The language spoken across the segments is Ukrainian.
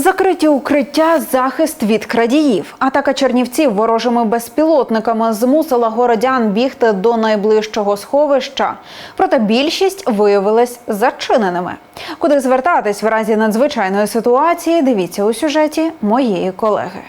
Закриті укриття, захист від крадіїв. Атака чернівців ворожими безпілотниками змусила городян бігти до найближчого сховища. Проте більшість виявилась зачиненими. Куди звертатись в разі надзвичайної ситуації? Дивіться у сюжеті моєї колеги.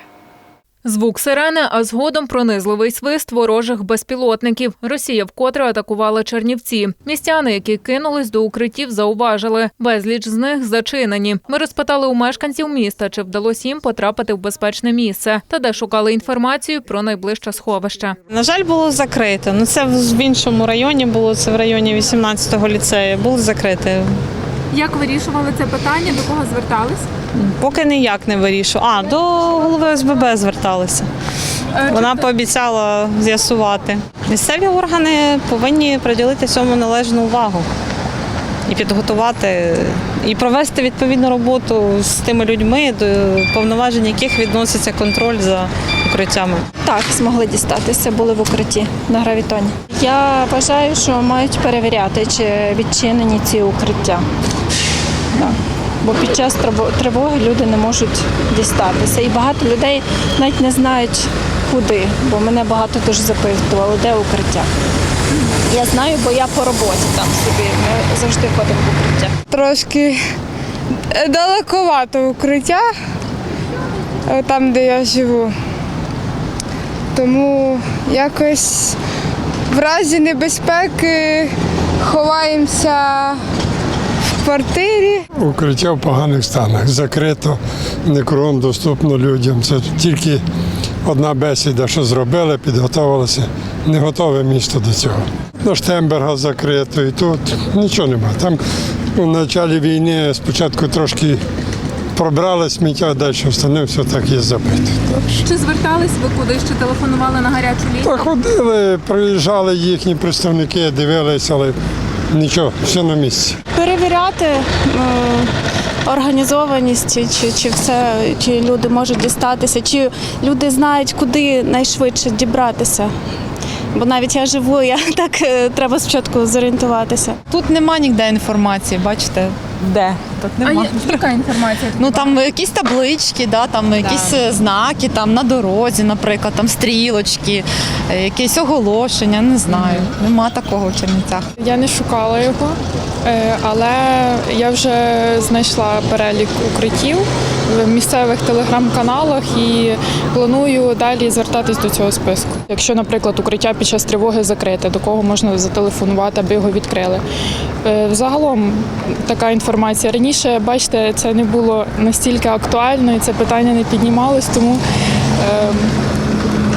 Звук сирени, а згодом пронизливий свист ворожих безпілотників. Росія вкотре атакувала Чернівці. Містяни, які кинулись до укриттів, зауважили. Безліч з них зачинені. Ми розпитали у мешканців міста, чи вдалося їм потрапити в безпечне місце, та де шукали інформацію про найближче сховище. На жаль, було закрите. Ну це в іншому районі було. Це в районі 18-го ліцею. Було закрите. Як вирішували це питання? До кого звертались? Поки ніяк не вирішую. А до голови ОСББ зверталися. Вона пообіцяла з'ясувати. Місцеві органи повинні приділити цьому належну увагу і підготувати, і провести відповідну роботу з тими людьми, до повноважень яких відноситься контроль за укриттями. Так, змогли дістатися, були в укритті на гравітоні. Я вважаю, що мають перевіряти, чи відчинені ці укриття. Так. Бо під час тривоги люди не можуть дістатися. І багато людей навіть не знають, куди, бо мене багато дуже запитували, де укриття. Я знаю, бо я по роботі там собі. Ми завжди ходимо в укриття. трошки е, далековато укриття, е, там, де я живу. Тому якось в разі небезпеки ховаємося квартирі. Укриття в поганих станах. Закрито, не кругом доступно людям. Це тільки одна бесіда, що зробили, підготувалися. Не готове місто до цього. До Штемберга закрито і тут нічого немає. Там у початку війни спочатку трошки пробрали сміття, а далі остальне все так є забито. Чи звертались ви кудись, чи телефонували на гарячу лінію? та ходили, приїжджали їхні представники, дивилися, але нічого, все на місці. перевіряти е, організованість, чи, чи, все, чи люди можуть дістатися, чи люди знають, куди найшвидше дібратися. Бо навіть я живу, я так е, треба спочатку зорієнтуватися. Тут нема ніде інформації, бачите, де? Тут нема. яка інформація? Ну там якісь таблички, да, там якісь е, знаки там на дорозі, наприклад, там стрілочки, е, якісь оголошення, не знаю. Нема такого в Чернівцях. Я не шукала його, але я вже знайшла перелік укриттів в місцевих телеграм-каналах і планую далі звертатись до цього списку. Якщо, наприклад, укриття під час тривоги закрите, до кого можна зателефонувати, аби його відкрили. Е, Взагалом така інформація. Раніше, бачите, це не було настільки актуально і це питання не піднімалось, тому ем,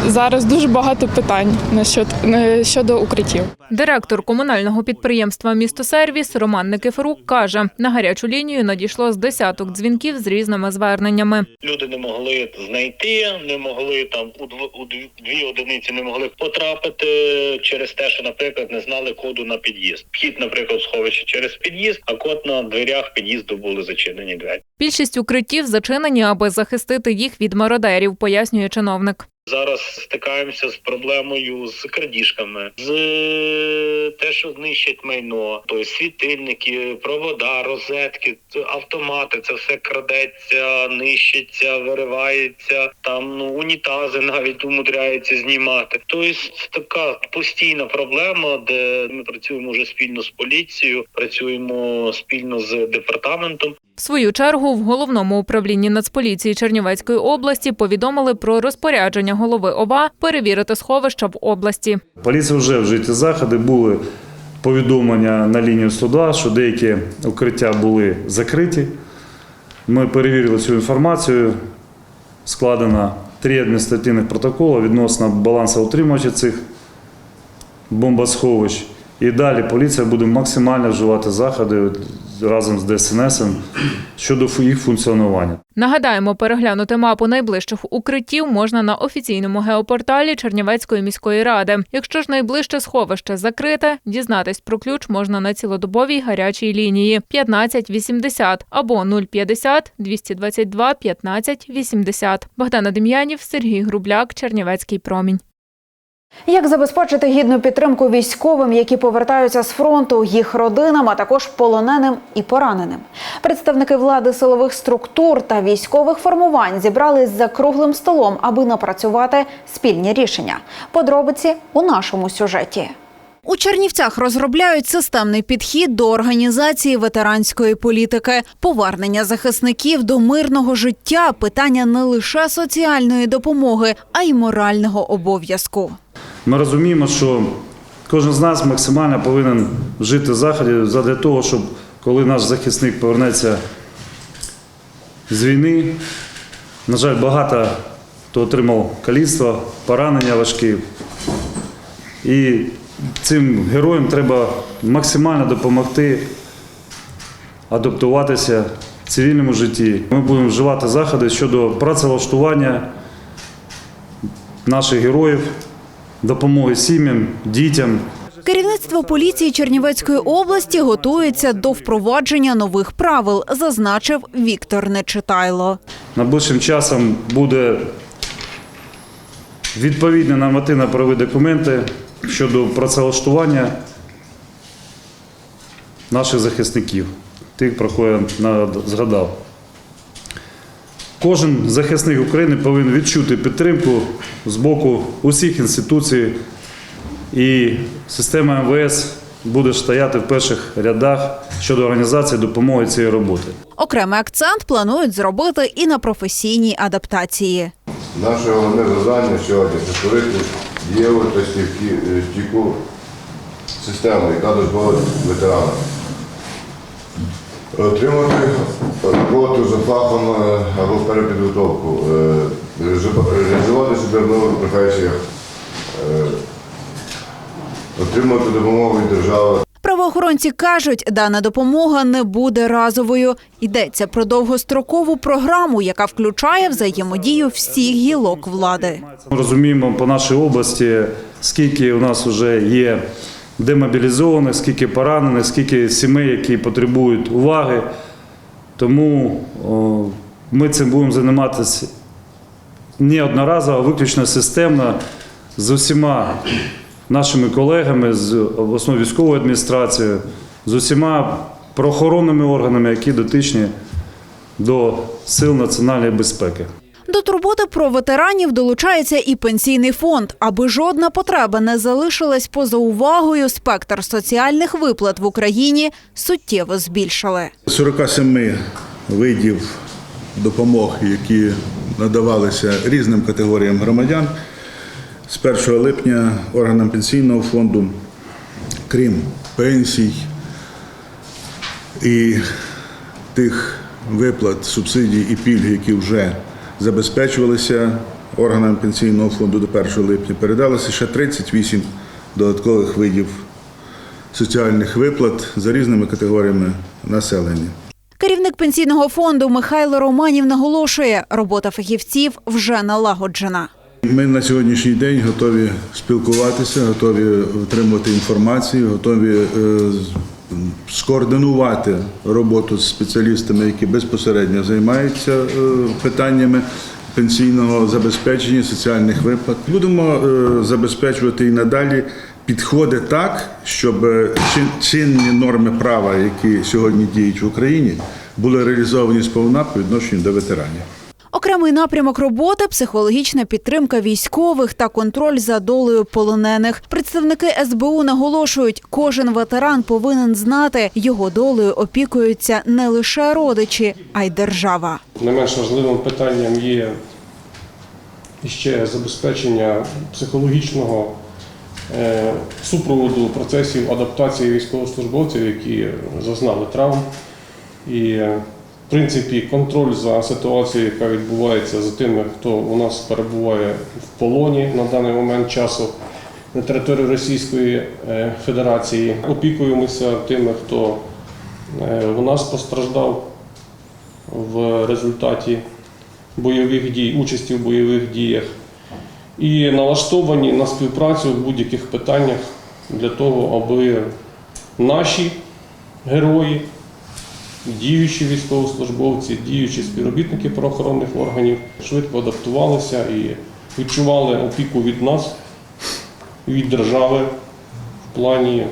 зараз дуже багато питань е, щодо укриттів. Директор комунального підприємства Містосервіс Роман Никифорук каже, на гарячу лінію надійшло з десяток дзвінків з різними зверненнями. люди не могли знайти, не могли там у дв- дві одиниці не могли потрапити через те, що, наприклад, не знали коду на під'їзд. Вхід, наприклад, сховище через під'їзд, а код на дверях під'їзду були зачинені двері. Більшість укриттів зачинені, аби захистити їх від мародерів, пояснює чиновник. Зараз стикаємося з проблемою з крадіжками, з те, що знищать майно, тобто світильники, провода, розетки, автомати. Це все крадеться, нищиться, виривається. Там ну унітази навіть умудряються знімати. Тобто така постійна проблема, де ми працюємо вже спільно з поліцією, працюємо спільно з департаментом. В свою чергу в головному управлінні Нацполіції Чернівецької області повідомили про розпорядження голови ОВА перевірити сховища в області. Поліція вже вжиті заходи, були повідомлення на лінію 102, що деякі укриття були закриті. Ми перевірили цю інформацію. Складено три адміністративних протоколи відносно балансу утримувачів цих бомбосховищ І далі поліція буде максимально вживати заходи разом з ДСНС щодо їх функціонування. Нагадаємо, переглянути мапу найближчих укриттів можна на офіційному геопорталі Чернівецької міської ради. Якщо ж найближче сховище закрите, дізнатись про ключ можна на цілодобовій гарячій лінії 1580 або 050 222 15 80. Богдана Дем'янів, Сергій Грубляк, Чернівецький промінь. Як забезпечити гідну підтримку військовим, які повертаються з фронту, їх родинам, а також полоненим і пораненим? Представники влади силових структур та військових формувань зібрались за круглим столом, аби напрацювати спільні рішення. Подробиці у нашому сюжеті. У Чернівцях розробляють системний підхід до організації ветеранської політики, повернення захисників до мирного життя, питання не лише соціальної допомоги, а й морального обов'язку. Ми розуміємо, що кожен з нас максимально повинен вжити заходів для того, щоб коли наш захисник повернеться з війни, на жаль, багато хто отримав каліцтво, поранення важкі. І цим героям треба максимально допомогти адаптуватися в цивільному житті. Ми будемо вживати заходи щодо працевлаштування наших героїв, допомоги сім'ям, дітям. Керівництво поліції Чернівецької області готується до впровадження нових правил, зазначив Віктор Нечитайло. Найближчим часом буде відповідні нормативно-правові документи щодо працевлаштування наших захисників, тих, про кого я згадав. Кожен захисник України повинен відчути підтримку з боку усіх інституцій, і система МВС буде стояти в перших рядах щодо організації допомоги цієї роботи. Окремий акцент планують зробити і на професійній адаптації. Наше головне завдання сьогодні це створити дієву та е, стійку систему, яка дозволить ветеранам отримати роботу за фахом е, або перепідготовку, е, реалізувати себе в нових професіях, е, отримати допомогу від держави. Правоохоронці кажуть, дана допомога не буде разовою. Йдеться про довгострокову програму, яка включає взаємодію всіх гілок влади. Ми розуміємо по нашій області, скільки у нас вже є демобілізованих, скільки поранених, скільки сімей, які потребують уваги. Тому ми цим будемо займатися не одноразово, а виключно системно з усіма нашими колегами, з обласною військовою адміністрацією, з усіма правоохоронними органами, які дотичні до сил національної безпеки. До турботи про ветеранів долучається і пенсійний фонд, аби жодна потреба не залишилась поза увагою. Спектр соціальних виплат в Україні суттєво збільшили. 47 видів допомог, які надавалися різним категоріям громадян з 1 липня органам пенсійного фонду, крім пенсій і тих виплат, субсидій і пільг, які вже забезпечувалися органам пенсійного фонду до 1 липня, передалося ще 38 додаткових видів соціальних виплат за різними категоріями населення. Керівник пенсійного фонду Михайло Романів наголошує, робота фахівців вже налагоджена. Ми на сьогоднішній день готові спілкуватися, готові отримувати інформацію, готові е, скоординувати роботу з спеціалістами, які безпосередньо займаються е, питаннями пенсійного забезпечення, соціальних виплат. Будемо е, забезпечувати і надалі підходи так, щоб чин- чинні норми права, які сьогодні діють в Україні, були реалізовані сповна по відношенню до ветеранів. Окремий напрямок роботи психологічна підтримка військових та контроль за долею полонених. Представники СБУ наголошують, кожен ветеран повинен знати, його долею опікуються не лише родичі, а й держава. Не менш важливим питанням є ще забезпечення психологічного е, супроводу процесів адаптації військовослужбовців, які зазнали травм. І, е, принципі, контроль за ситуацією, яка відбувається за тими, хто у нас перебуває в полоні на даний момент часу. на території Російської е, Федерації. Опікуємося тими, хто е, у нас постраждав в результаті бойових дій, участі в бойових діях. І налаштовані на співпрацю в будь-яких питаннях для того, аби наші герої, діючі військовослужбовці, діючі співробітники правоохоронних органів швидко адаптувалися і відчували опіку від нас, від держави в плані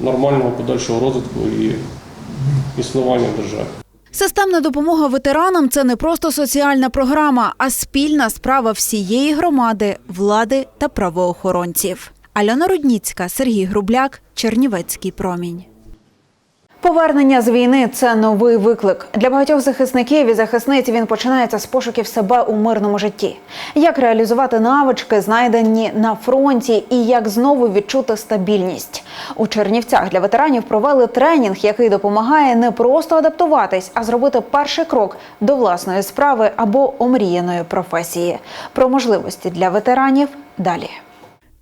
нормального подальшого розвитку і існування держави. Системна допомога ветеранам це не просто соціальна програма, а спільна справа всієї громади, влади та правоохоронців. Альона Рудніцька, Сергій Грубляк, Чернівецький промінь. Повернення з війни це новий виклик для багатьох захисників і захисниць. Він починається з пошуків себе у мирному житті. Як реалізувати навички, знайдені на фронті, і як знову відчути стабільність у Чернівцях для ветеранів провели тренінг, який допомагає не просто адаптуватись, а зробити перший крок до власної справи або омріяної професії. Про можливості для ветеранів далі.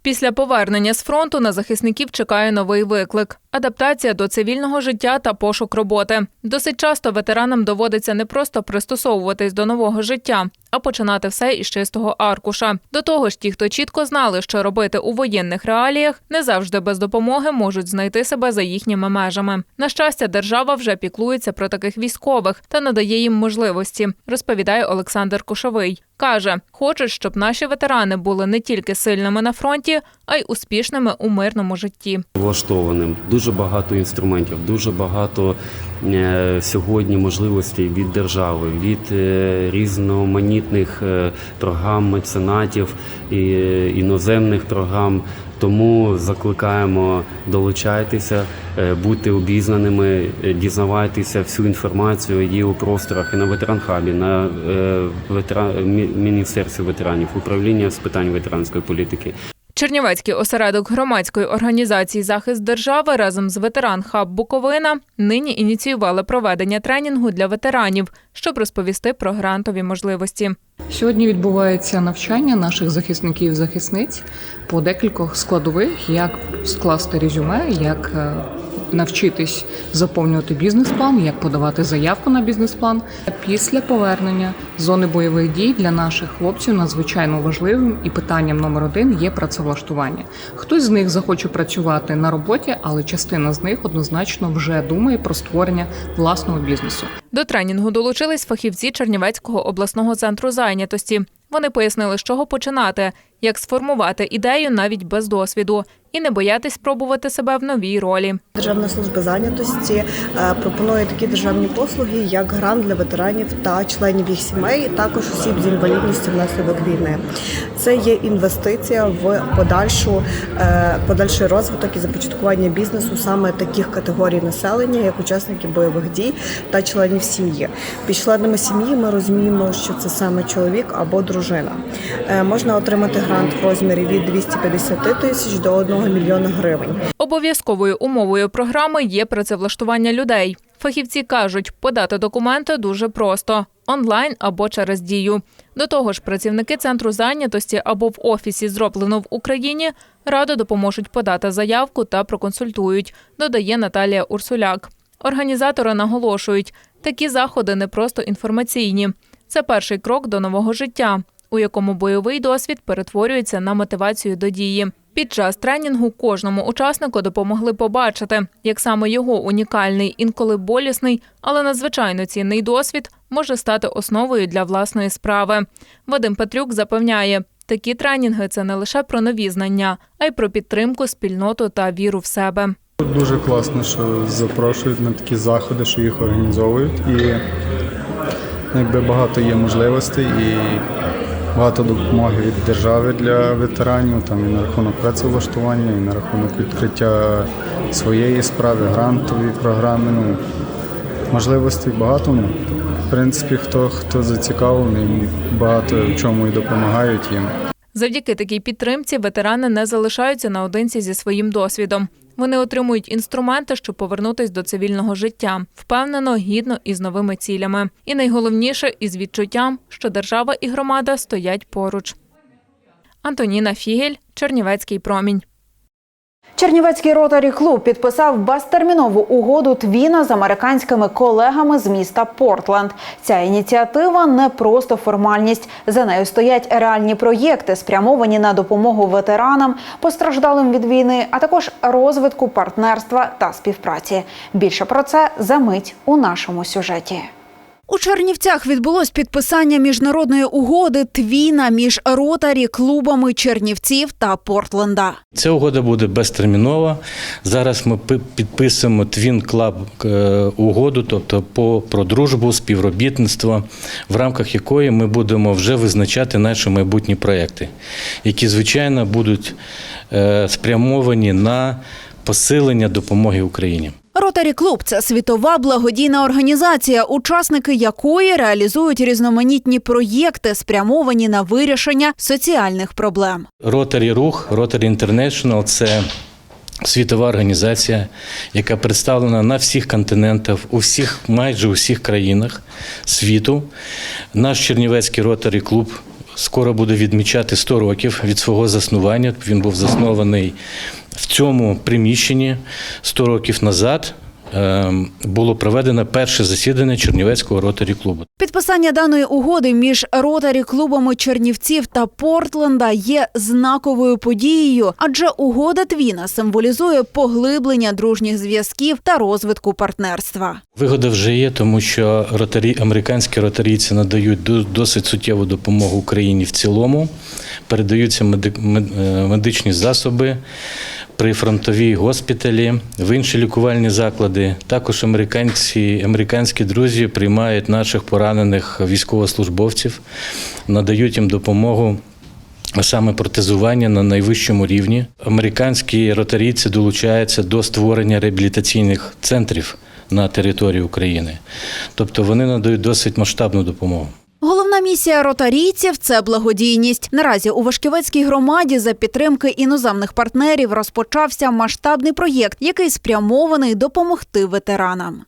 Після повернення з фронту на захисників чекає новий виклик адаптація до цивільного життя та пошук роботи. Досить часто ветеранам доводиться не просто пристосовуватись до нового життя, а починати все із чистого аркуша. До того ж, ті, хто чітко знали, що робити у воєнних реаліях, не завжди без допомоги можуть знайти себе за їхніми межами. На щастя, держава вже піклується про таких військових та надає їм можливості, розповідає Олександр Кошовий. Каже, хочу, щоб наші ветерани були не тільки сильними на фронті, а й успішними у мирному житті. влаштованим. Дуже багато інструментів, дуже багато е, сьогодні можливостей від держави, від е, різноманітних е, програм меценатів і іноземних програм. Тому закликаємо долучайтеся, е, бути обізнаними, е, дізнавайтеся всю інформацію. Є у просторах і на ветеранхабі, на е, ветеран, міністерстві ветеранів, управління з питань ветеранської політики. Чернівецький осередок громадської організації Захист держави разом з ветеран Хаб Буковина нині ініціювали проведення тренінгу для ветеранів, щоб розповісти про грантові можливості. Сьогодні відбувається навчання наших захисників і захисниць по декількох складових, як скласти резюме, як е, навчитись заповнювати бізнес-план, як подавати заявку на бізнес-план. Після повернення зони бойових дій для наших хлопців надзвичайно важливим і питанням номер один є працевлаштування. Хтось з них захоче працювати на роботі, але частина з них однозначно вже думає про створення власного бізнесу. До тренінгу долучились фахівці Чернівецького обласного центру зайнятості. Вони пояснили, з чого починати, як сформувати ідею навіть без досвіду, і не боятись спробувати себе в новій ролі. Державна служба зайнятості е, пропонує такі державні послуги, як грант для ветеранів та членів їх сімей, також осіб з інвалідністю внаслідок війни. Це є інвестиція в подальшу е, подальший розвиток і започаткування бізнесу саме таких категорій населення, як учасники бойових дій та членів сім'ї. Під членами сім'ї ми розуміємо, що це саме чоловік або дружина. Е, Можна отримати грант в розмірі від 250 тисяч до 1 мільйона гривень. Обов'язковою умовою програми є працевлаштування людей. Фахівці кажуть, подати документи дуже просто онлайн або через дію. До того ж, працівники центру зайнятості або в офісі зроблено в Україні радо допоможуть подати заявку та проконсультують, додає Наталія Урсуляк. Організатори наголошують, такі заходи не просто інформаційні. Це перший крок до нового життя, у якому бойовий досвід перетворюється на мотивацію до дії. Під час тренінгу кожному учаснику допомогли побачити, як саме його унікальний, інколи болісний, але надзвичайно цінний досвід може стати основою для власної справи. Вадим Петрюк запевняє, такі тренінги це не лише про нові знання, а й про підтримку, спільноту та віру в себе. Дуже класно, що запрошують на такі заходи, що їх організовують. І якби багато є можливостей і багато допомоги від держави для ветеранів, там і на рахунок працевлаштування, і на рахунок відкриття своєї справи, грантові програми. Ну, можливостей багато. Ну, в принципі, хто, хто зацікавлений, багато в чому і допомагають їм. Завдяки такій підтримці ветерани не залишаються наодинці зі своїм досвідом. Вони отримують інструменти, щоб повернутись до цивільного життя, впевнено, гідно і з новими цілями. І найголовніше із відчуттям, що держава і громада стоять поруч. Антоніна Фігель, Чернівецький промінь. Чернівецький ротарі клуб підписав безтермінову угоду Твіна з американськими колегами з міста Портленд. Ця ініціатива не просто формальність. За нею стоять реальні проєкти, спрямовані на допомогу ветеранам, постраждалим від війни, а також розвитку партнерства та співпраці. Більше про це за мить у нашому сюжеті. У Чернівцях відбулось підписання міжнародної угоди Твіна між ротарі клубами Чернівців та Портленда. Ця угода буде безтермінова. Зараз ми підписуємо Twin Club е, угоду, тобто по про дружбу, співробітництво, в рамках якої ми будемо вже визначати наші майбутні проекти, які звичайно будуть е, спрямовані на посилення допомоги Україні. Ротарі Клуб це світова благодійна організація, учасники якої реалізують різноманітні проєкти, спрямовані на вирішення соціальних проблем. Rotary Рух, Rotary International – це світова організація, яка представлена на всіх континентах, у всіх, майже у всіх країнах світу. Наш Чернівецький Rotary клуб скоро буде відмічати 100 років від свого заснування. Він був заснований в цьому приміщенні 100 років назад. ем, Було проведено перше засідання Чернівецького ротарі клубу. Підписання даної угоди між ротарі клубами Чернівців та Портленда є знаковою подією, адже угода Твіна символізує поглиблення дружніх зв'язків та розвитку партнерства. Вигода вже є, тому що ротарі, американські ротарійці надають до- досить суттєву допомогу Україні в цілому, передаються е, медичні засоби. Прифронтові госпіталі, в інші лікувальні заклади. Також американці, американські друзі приймають наших поранених військовослужбовців, надають їм допомогу а саме протезування на найвищому рівні. Американські ротарійці долучаються до створення реабілітаційних центрів на території України. Тобто вони надають досить масштабну допомогу. Головна місія ротарійців це благодійність. Наразі у Вашківецькій громаді за підтримки іноземних партнерів розпочався масштабний проєкт, який спрямований допомогти ветеранам.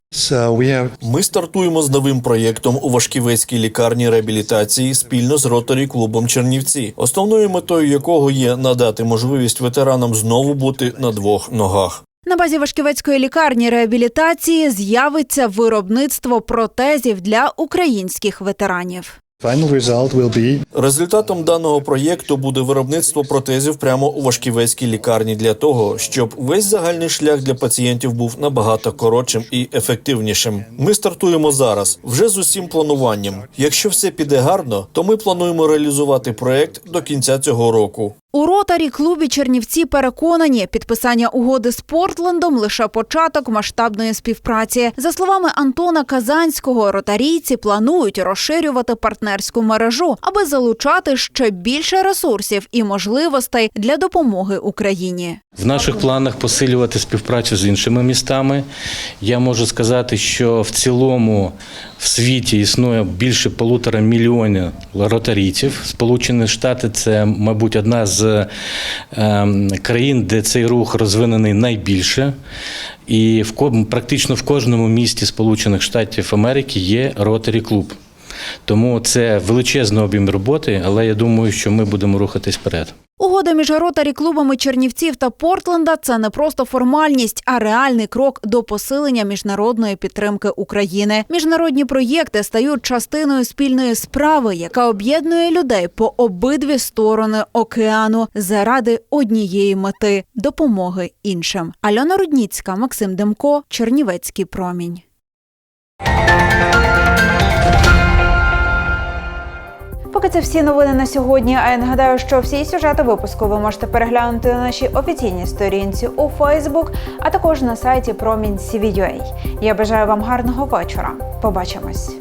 Ми стартуємо з новим проєктом у Вашківецькій лікарні реабілітації спільно з Ротарі клубом Чернівці, основною метою якого є надати можливість ветеранам знову бути на двох ногах. На базі Вашківецької лікарні реабілітації з'явиться виробництво протезів для українських ветеранів. Результатом даного проєкту буде виробництво протезів прямо у Вашківецькій лікарні для того, щоб весь загальний шлях для пацієнтів був набагато коротшим і ефективнішим. Ми стартуємо зараз, вже з усім плануванням. Якщо все піде гарно, то ми плануємо реалізувати проєкт до кінця цього року. У ротарі клубі Чернівці переконані, підписання угоди з Портлендом лише початок масштабної співпраці. За словами Антона Казанського, ротарійці планують розширювати партнерську мережу, аби залучати ще більше ресурсів і можливостей для допомоги Україні. В наших планах посилювати співпрацю з іншими містами. Я можу сказати, що в цілому в світі існує більше полутора мільйонів ротарійців. Сполучені Штати це, мабуть, одна з ем, країн, де цей рух розвинений найбільше. І в практично в кожному місті Сполучених Штатів Америки є ротарі клуб. Тому це величезний об'єм роботи, але я думаю, що ми будемо рухатись вперед. Угода між ротарі клубами Чернівців та Портленда це не просто формальність, а реальний крок до посилення міжнародної підтримки України. Міжнародні проєкти стають частиною спільної справи, яка об'єднує людей по обидві сторони океану заради однієї мети допомоги іншим. Альона Рудніцька, Максим Демко, Чернівецький промінь. Поки це всі новини на сьогодні. А я нагадаю, що всі сюжети випуску ви можете переглянути на нашій офіційній сторінці у Фейсбук, а також на сайті Promin.cv.ua. Я бажаю вам гарного вечора. Побачимось.